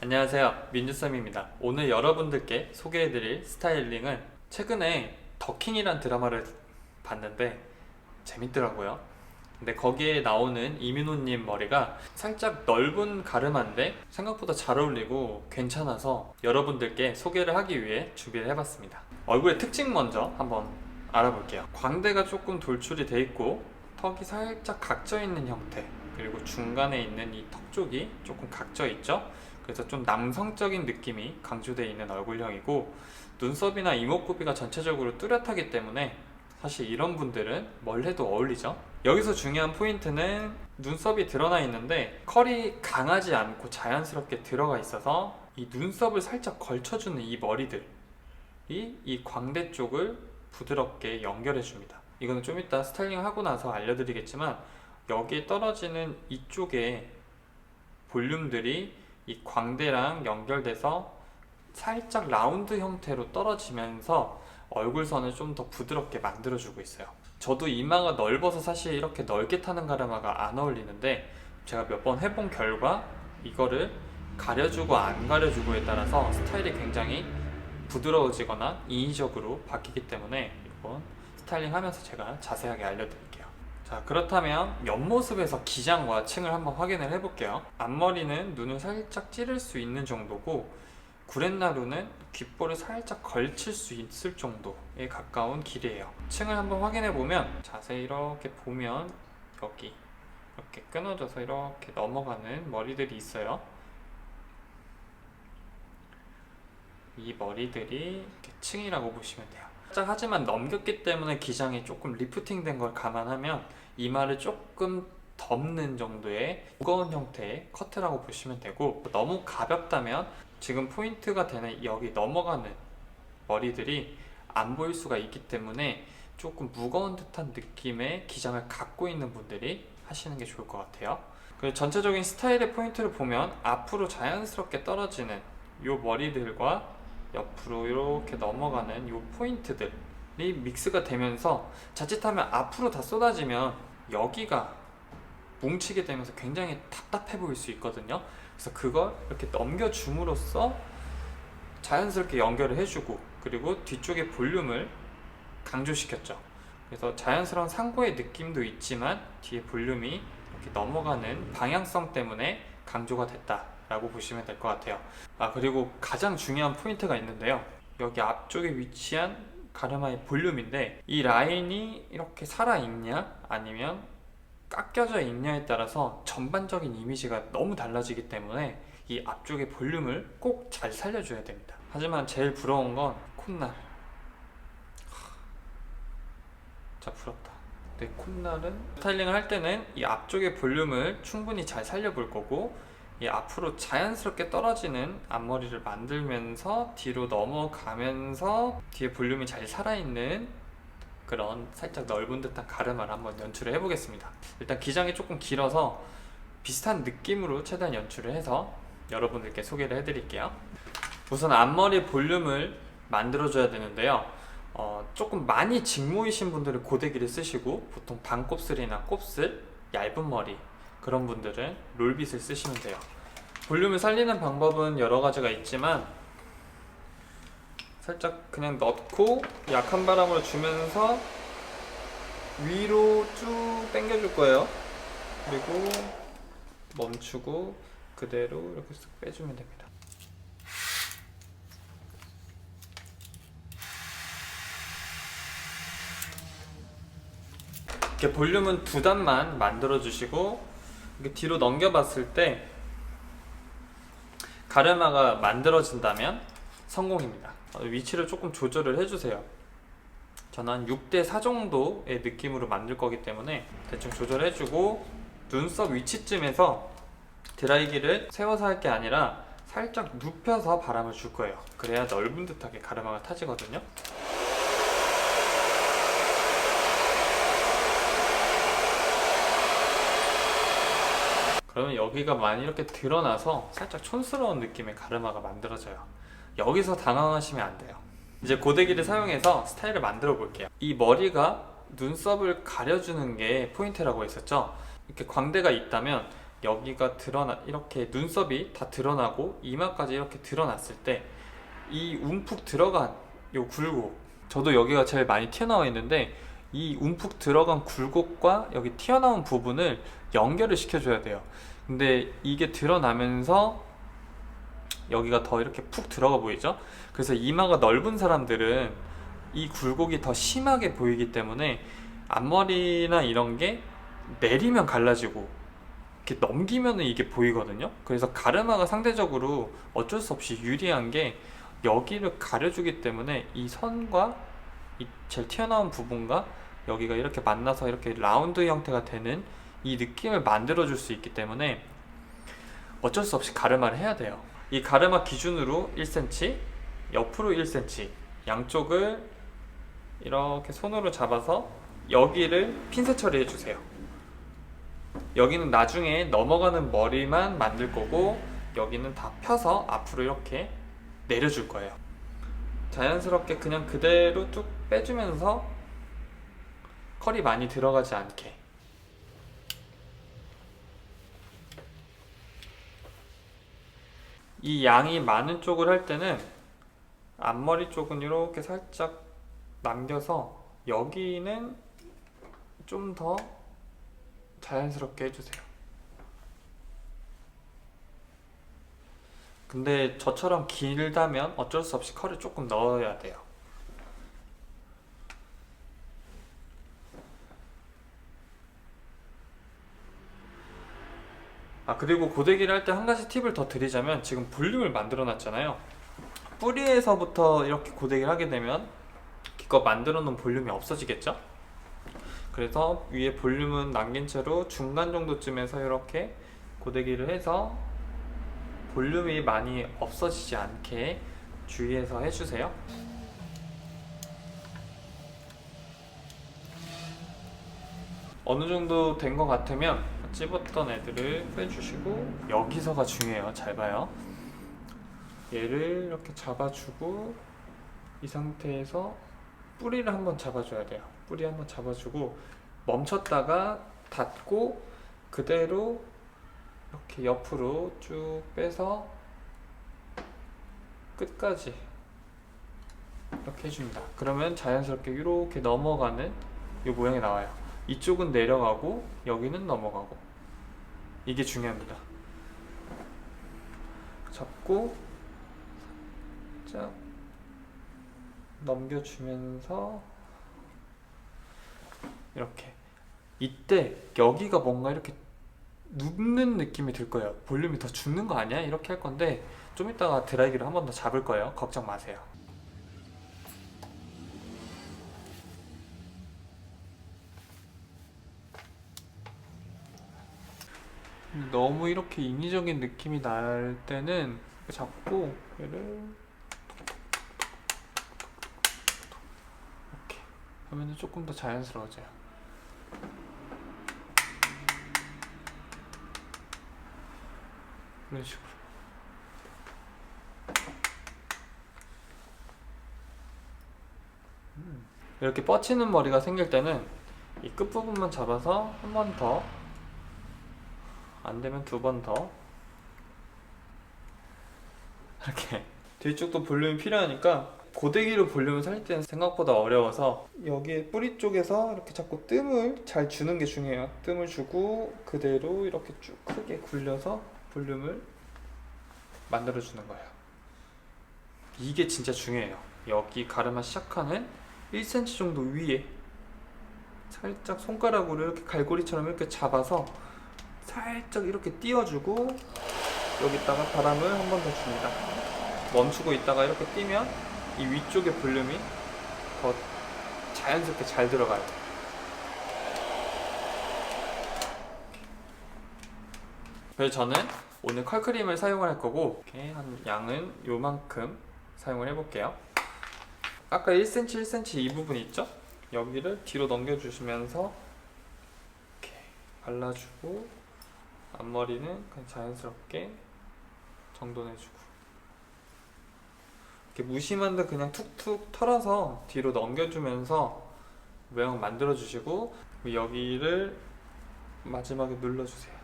안녕하세요. 민주쌤입니다. 오늘 여러분들께 소개해드릴 스타일링은 최근에 더킹이란 드라마를 봤는데 재밌더라고요. 근데 거기에 나오는 이민호님 머리가 살짝 넓은 가르마인데 생각보다 잘 어울리고 괜찮아서 여러분들께 소개를 하기 위해 준비를 해봤습니다. 얼굴의 특징 먼저 한번 알아볼게요. 광대가 조금 돌출이 돼 있고 턱이 살짝 각져 있는 형태 그리고 중간에 있는 이 턱 쪽이 조금 각져 있죠 그래서 좀 남성적인 느낌이 강조되어 있는 얼굴형이고 눈썹이나 이목구비가 전체적으로 뚜렷하기 때문에 사실 이런 분들은 뭘 해도 어울리죠. 여기서 중요한 포인트는 눈썹이 드러나 있는데 컬이 강하지 않고 자연스럽게 들어가 있어서 이 눈썹을 살짝 걸쳐주는 이 머리들이 이 광대 쪽을 부드럽게 연결해 줍니다. 이거는 좀 이따 스타일링 하고 나서 알려드리겠지만 여기에 떨어지는 이쪽에 볼륨들이 이 광대랑 연결돼서 살짝 라운드 형태로 떨어지면서 얼굴선을 좀 더 부드럽게 만들어주고 있어요. 저도 이마가 넓어서 사실 이렇게 넓게 타는 가르마가 안 어울리는데 제가 몇 번 해본 결과 이거를 가려주고 안 가려주고에 따라서 스타일이 굉장히 부드러워지거나 인위적으로 바뀌기 때문에 이건 스타일링 하면서 제가 자세하게 알려드릴게요. 자 그렇다면 옆모습에서 기장과 층을 한번 확인을 해볼게요. 앞머리는 눈을 살짝 찌를 수 있는 정도고 구렛나루는 귓볼을 살짝 걸칠 수 있을 정도에 가까운 길이에요. 층을 한번 확인해 보면 자세히 이렇게 보면 여기 이렇게 끊어져서 이렇게 넘어가는 머리들이 있어요. 이 머리들이 층이라고 보시면 돼요 하지만 넘겼기 때문에 기장이 조금 리프팅 된 걸 감안하면 이마를 조금 덮는 정도의 무거운 형태의 커트라고 보시면 되고 너무 가볍다면 지금 포인트가 되는 여기 넘어가는 머리들이 안 보일 수가 있기 때문에 조금 무거운 듯한 느낌의 기장을 갖고 있는 분들이 하시는 게 좋을 것 같아요. 그리고 전체적인 스타일의 포인트를 보면 앞으로 자연스럽게 떨어지는 이 머리들과 옆으로 이렇게 넘어가는 이 포인트들이 믹스가 되면서 자칫하면 앞으로 다 쏟아지면 여기가 뭉치게 되면서 굉장히 답답해 보일 수 있거든요. 그래서 그걸 이렇게 넘겨줌으로써 자연스럽게 연결을 해주고 그리고 뒤쪽의 볼륨을 강조시켰죠. 그래서 자연스러운 상고의 느낌도 있지만 뒤에 볼륨이 이렇게 넘어가는 방향성 때문에 강조가 됐다 라고 보시면 될 것 같아요. 아 그리고 가장 중요한 포인트가 있는데요. 여기 앞쪽에 위치한 가르마의 볼륨인데 이 라인이 이렇게 살아 있냐 아니면 깎여져 있냐에 따라서 전반적인 이미지가 너무 달라지기 때문에 이 앞쪽의 볼륨을 꼭 잘 살려줘야 됩니다. 하지만 제일 부러운 건 콧날. 하, 진짜 부럽다. 내 콧날은 스타일링을 할 때는 이 앞쪽의 볼륨을 충분히 잘 살려볼 거고 이 앞으로 자연스럽게 떨어지는 앞머리를 만들면서 뒤로 넘어가면서 뒤에 볼륨이 잘 살아있는 그런 살짝 넓은 듯한 가르마를 한번 연출을 해보겠습니다. 일단 기장이 조금 길어서 비슷한 느낌으로 최대한 연출을 해서 여러분들께 소개를 해드릴게요. 우선 앞머리 볼륨을 만들어줘야 되는데요. 어, 조금 많이 직모이신 분들은 고데기를 쓰시고 보통 반곱슬이나 곱슬, 얇은 머리 그런 분들은 롤빗을 쓰시면 돼요. 볼륨을 살리는 방법은 여러 가지가 있지만 살짝 그냥 넣고 약한 바람으로 주면서 위로 쭉 당겨줄 거예요. 그리고 멈추고 그대로 이렇게 쓱 빼주면 됩니다. 이렇게 볼륨은 두 단만 만들어 주시고 이렇게 뒤로 넘겨봤을 때 가르마가 만들어진다면 성공입니다. 어, 위치를 조금 조절을 해주세요. 저는 한 6대 4 정도의 느낌으로 만들 거기 때문에 대충 조절해주고 눈썹 위치쯤에서 드라이기를 세워서 할 게 아니라 살짝 눕혀서 바람을 줄 거예요. 그래야 넓은 듯하게 가르마가 타지거든요. 그러면 여기가 많이 이렇게 드러나서 살짝 촌스러운 느낌의 가르마가 만들어져요. 여기서 당황하시면 안 돼요. 이제 고데기를 사용해서 스타일을 만들어 볼게요. 이 머리가 눈썹을 가려주는 게 포인트라고 했었죠. 이렇게 광대가 있다면 여기가 드러나 이렇게 눈썹이 다 드러나고 이마까지 이렇게 드러났을 때 이 움푹 들어간 요 굴곡 저도 여기가 제일 많이 튀어나와 있는데 이 움푹 들어간 굴곡과 여기 튀어나온 부분을 연결을 시켜줘야 돼요 근데 이게 드러나면서 여기가 더 이렇게 푹 들어가 보이죠 그래서 이마가 넓은 사람들은 이 굴곡이 더 심하게 보이기 때문에 앞머리나 이런 게 내리면 갈라지고 이렇게 넘기면은 이게 보이거든요. 그래서 가르마가 상대적으로 어쩔 수 없이 유리한 게 여기를 가려주기 때문에 이 선과 이 제일 튀어나온 부분과 여기가 이렇게 만나서 이렇게 라운드 형태가 되는 이 느낌을 만들어 줄 수 있기 때문에 어쩔 수 없이 가르마를 해야 돼요. 이 가르마 기준으로 1cm, 옆으로 1cm, 양쪽을 이렇게 손으로 잡아서 여기를 핀셋 처리해 주세요. 여기는 나중에 넘어가는 머리만 만들 거고 여기는 다 펴서 앞으로 이렇게 내려줄 거예요. 자연스럽게 그냥 그대로 쭉 빼주면서 컬이 많이 들어가지 않게 이 양이 많은 쪽을 할 때는 앞머리 쪽은 이렇게 살짝 남겨서 여기는 좀 더 자연스럽게 해주세요. 근데 저처럼 길다면 어쩔 수 없이 컬을 조금 넣어야 돼요. 아 그리고 고데기를 할 때 한 가지 팁을 더 드리자면 지금 볼륨을 만들어 놨잖아요. 뿌리에서부터 이렇게 고데기를 하게 되면 기껏 만들어 놓은 볼륨이 없어지겠죠? 그래서 위에 볼륨은 남긴 채로 중간 정도쯤에서 이렇게 고데기를 해서 볼륨이 많이 없어지지 않게 주의해서 해주세요. 어느 정도 된 것 같으면 찝었던 애들을 빼주시고 여기서가 중요해요. 잘 봐요. 얘를 이렇게 잡아주고 이 상태에서 뿌리를 한번 잡아줘야 돼요. 뿌리 한번 잡아주고 멈췄다가 닫고 그대로 이렇게 옆으로 쭉 빼서 끝까지 이렇게 해줍니다. 그러면 자연스럽게 이렇게 넘어가는 이 모양이 나와요. 이쪽은 내려가고 여기는 넘어가고 이게 중요합니다. 잡고 살짝 넘겨주면서 이렇게 이때 여기가 뭔가 이렇게 눕는 느낌이 들 거예요. 볼륨이 더 죽는 거 아니야? 이렇게 할 건데 좀 이따가 드라이기로 한번 더 잡을 거예요. 걱정 마세요. 너무 이렇게 인위적인 느낌이 날 때는 잡고 얘를 이렇게 하면 조금 더 자연스러워져요. 이런 식으로. 음. 이렇게 뻗치는 머리가 생길 때는 이 끝부분만 잡아서 한 번 더, 안 되면 두 번 더. 이렇게 뒤쪽도 볼륨이 필요하니까 고데기로 볼륨을 살릴 때는 생각보다 어려워서 여기 뿌리 쪽에서 이렇게 자꾸 뜸을 잘 주는 게 중요해요. 뜸을 주고 그대로 이렇게 쭉 크게 굴려서 볼륨을 만들어 주는 거예요. 이게 진짜 중요해요. 여기 가르마 시작하는 1cm 정도 위에 살짝 손가락으로 이렇게 갈고리처럼 이렇게 잡아서 살짝 이렇게 띄워주고 여기다가 바람을 한 번 더 줍니다. 멈추고 있다가 이렇게 띄면 이 위쪽의 볼륨이 더 자연스럽게 잘 들어가요. 그래서 저는 오늘 컬크림을 사용을 할 거고 이렇게 한 양은 요만큼 사용을 해볼게요. 아까 1cm, 1cm 이 부분 있죠? 여기를 뒤로 넘겨주시면서 이렇게 발라주고 앞머리는 그냥 자연스럽게 정돈해주고 이렇게 무심한 데 그냥 툭툭 털어서 뒤로 넘겨주면서 모양을 만들어주시고 여기를 마지막에 눌러주세요.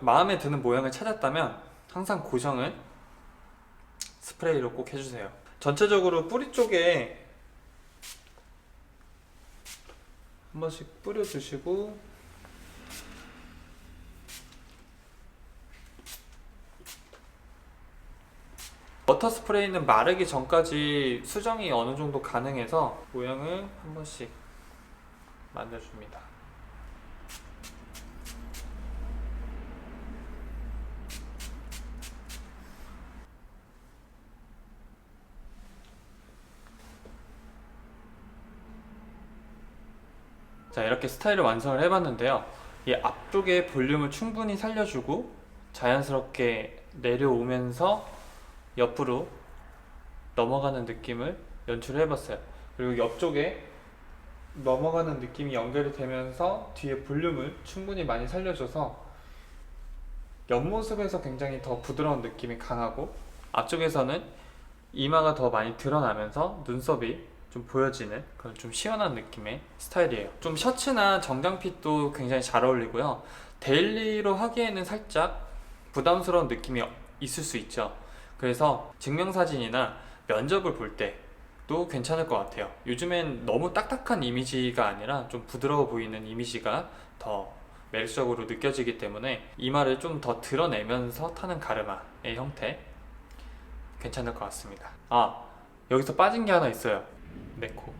마음에 드는 모양을 찾았다면 항상 고정은 스프레이로 꼭 해주세요. 전체적으로 뿌리 쪽에 한 번씩 뿌려주시고 워터 스프레이는 마르기 전까지 수정이 어느 정도 가능해서 모양을 한 번씩 만들어줍니다. 자 이렇게 스타일을 완성을 해봤는데요. 이 앞쪽에 볼륨을 충분히 살려주고 자연스럽게 내려오면서 옆으로 넘어가는 느낌을 연출을 해봤어요. 그리고 옆쪽에 넘어가는 느낌이 연결이 되면서 뒤에 볼륨을 충분히 많이 살려줘서 옆모습에서 굉장히 더 부드러운 느낌이 강하고 앞쪽에서는 이마가 더 많이 드러나면서 눈썹이 좀 보여지는 그런 좀 시원한 느낌의 스타일이에요. 좀 셔츠나 정장 핏도 굉장히 잘 어울리고요. 데일리로 하기에는 살짝 부담스러운 느낌이 있을 수 있죠. 그래서 증명사진이나 면접을 볼 때도 괜찮을 것 같아요. 요즘엔 너무 딱딱한 이미지가 아니라 좀 부드러워 보이는 이미지가 더 매력적으로 느껴지기 때문에 이마를 좀 더 드러내면서 타는 가르마의 형태 괜찮을 것 같습니다. 아 여기서 빠진 게 하나 있어요. 내 코.